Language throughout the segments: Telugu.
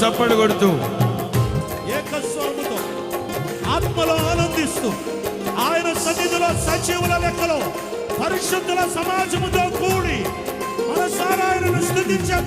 చప్పడు కొడుతూ. ఏకస్వరముతో ఆత్మలో ఆనందిస్తూ ఆయన సన్నిధిలో సజీవుల లెక్కలో పరిశుద్ధుల సమాజముతో కూడి మనసారా ఆయనను స్థుతించే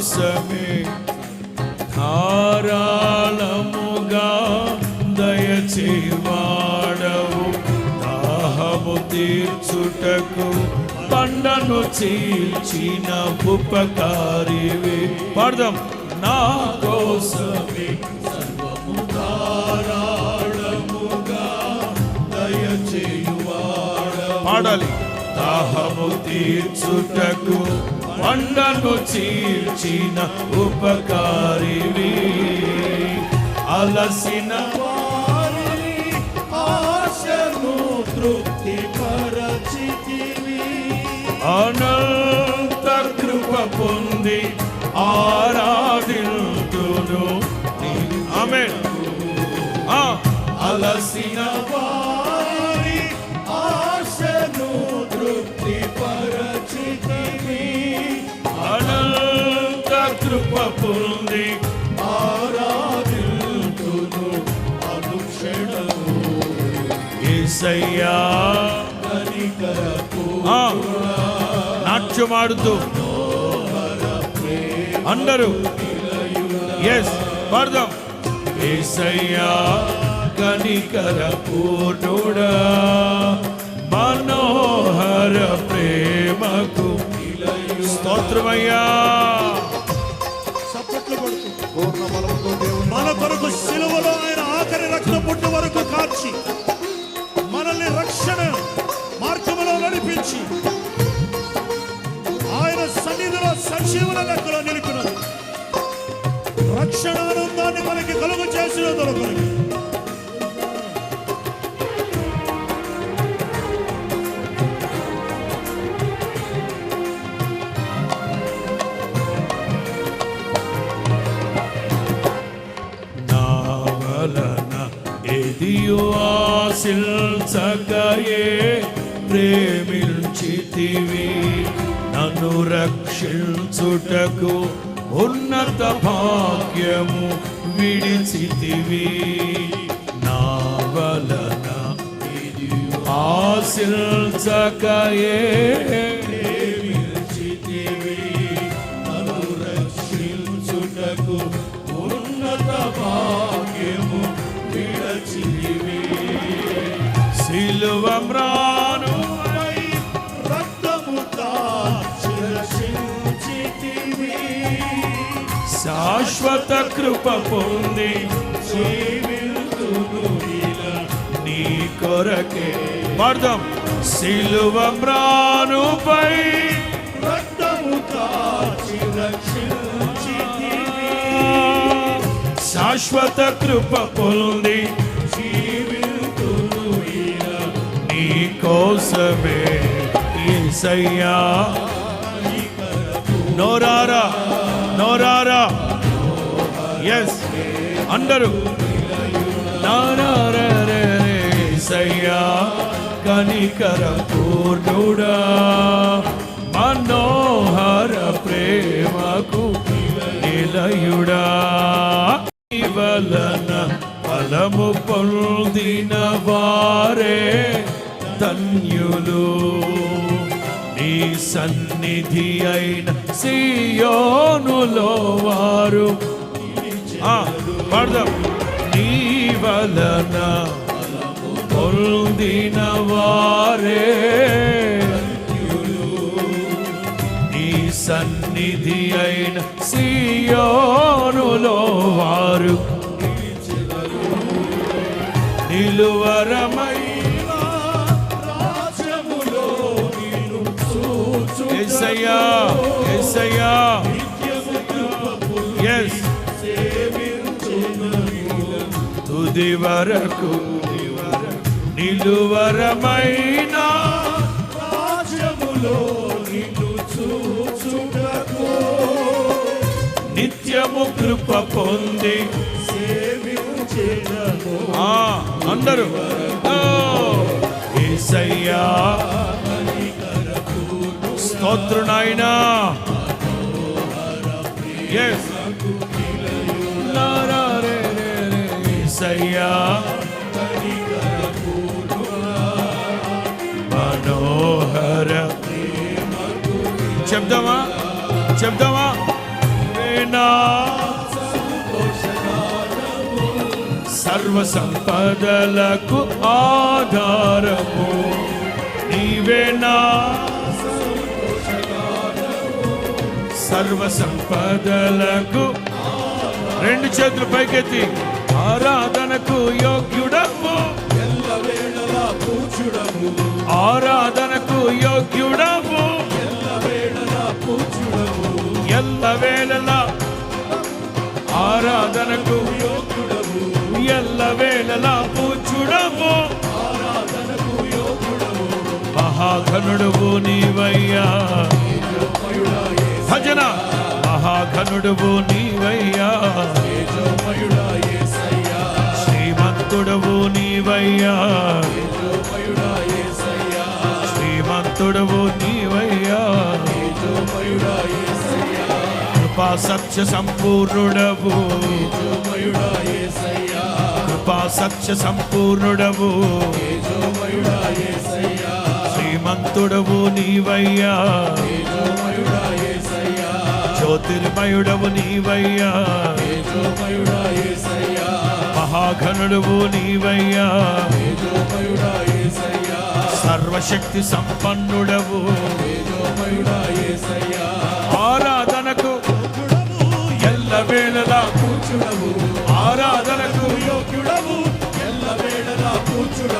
కోసమే ధారాళముగా దయచేవాడవు. దాహము తీర్చుటకు పండను చీల్చిన ఉపకారివి. పాడదాం. నా కోసమే సర్వము ధారాళముగా దయచేయువాడవు. పాడాలి. దాహము తీర్చుటకు పండను చీల్చిన ఉపకారివి అలసిన వారిని ఆశను తృప్తి పరచితివి అనంత కృప పొంది ఆరాధింతును ఆమె అలసిన వారి అనుక్షణము. ఏసయ్యా నాట్యమాడుతూ. అందరూ. ఎస్ పాడదాం. ఏసయ్యా కనికర పూర్ణుడా మనోహర ప్రేమకు స్తోత్రమయ్యా. మన కొరకు సిలువలో ఆయన ఆఖరి రక్త పుట్టు వరకు కార్చి మనల్ని రక్షణ మార్గములో నడిపించి ఆయన సన్నిధిలో సజీవుల లెక్కలో నిలిపినది రక్షణ ఆనందాన్ని మనకి కలుగు చేసిన దొరకదు ఆశిల్చకయే ప్రేమించితివి. నన్ను రక్షించుటకు ఉన్నత భాగ్యము విడిచితివి. నా వలన ఆశిల్చకయే శాశ్వత కృప పొంది జీవితును నీ కొరకే. పాడదాం. సిలువ ప్రాణుపై రక్తము శాశ్వత కృప పొంది కోసమే ఏసయ్యా. నోరారా నోరారా ఎస్ అందరూ. నారారేసయ్యా కనికర పూర్ణుడా. మనోహర ప్రేమకు నిలయుడా. నీ వలన ఫలము పొందిన వారే. ధన్యులు. నీ సన్నిధి అయిన సియోనులో వారు ఆ, నీ వలన పొందిన వారే. నీ సన్నిధి అయిన సియోనులో వారు. నిలువరమ చూచు ఎస్సయ్యా ఎస్సయ్యా ఎస్ తుది వరకు నిలువరమైన రాజ్యములో నిన్ను చూచుటకు నిత్యము కృప పొంది. సేవించేదను ఆ అందరూ. ఓ, స్తోత్రు నాయన. మనోహర చెప్దామా? చెప్దామా? వేనా సర్వ సంపదలకు ఆధారము. నీవేనా? సర్వ సంపదలకు. రెండు చేతులు పైకెత్తి ఆరాధనకు యోగ్యుడము. ఎల్లవేళలా పూచుడము ఆరాధనకు యోగ్యుడము. ఎల్లవేళలా పూచుడము ఎల్ల వేళలా ఆరాధనకు యోగ్యుడము ఎల్ల వేళలా పూచుడము. ఆరాధనకు యోగ్యుడము మహాఘనుడువు నీవయ్యా. భజన. మహాఘనుడువు నీవయ్యా. శ్రీమంతుడవు నీవయ్యా. శ్రీమంతుడవు నీవయ్యా. కృపా సత్య సంపూర్ణుడవు. కృపా సత్య సంపూర్ణుడవు. శ్రీమంతుడవు నీవయ్యా. జ్యోతిర్మయుడవు నీవయ్యా. తేజోమయుడా మహాఘనుడువు నీవయ్యా. సర్వశక్తి సంపన్నుడవు. ఆరాధనకు ఎల్ల వేళలా కూర్చుడవు. ఆరాధనకు యోగ్యుడవు. ఎల్లవేళలా పూచుడవు కూర్చుడవు.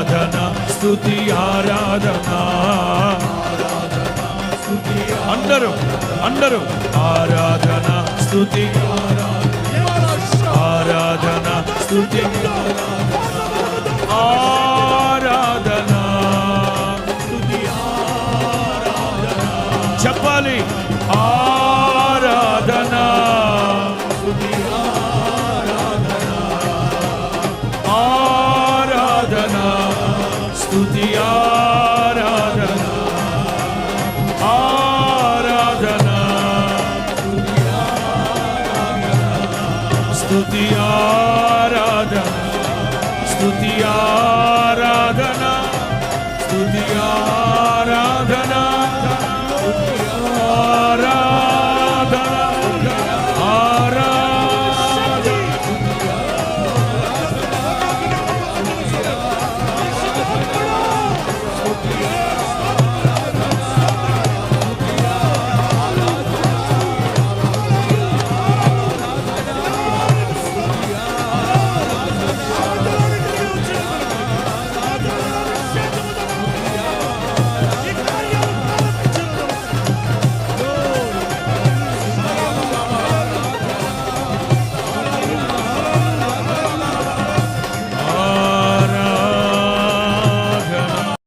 ఆరాధన స్థుతి ఆరాధన. అందరూ అందరూ. ఆరాధన స్థుతి ఆరాధన. స్థుతి ఆరాధన. చెప్పాలి. ఆ ಸ್ತುತಿಯಾ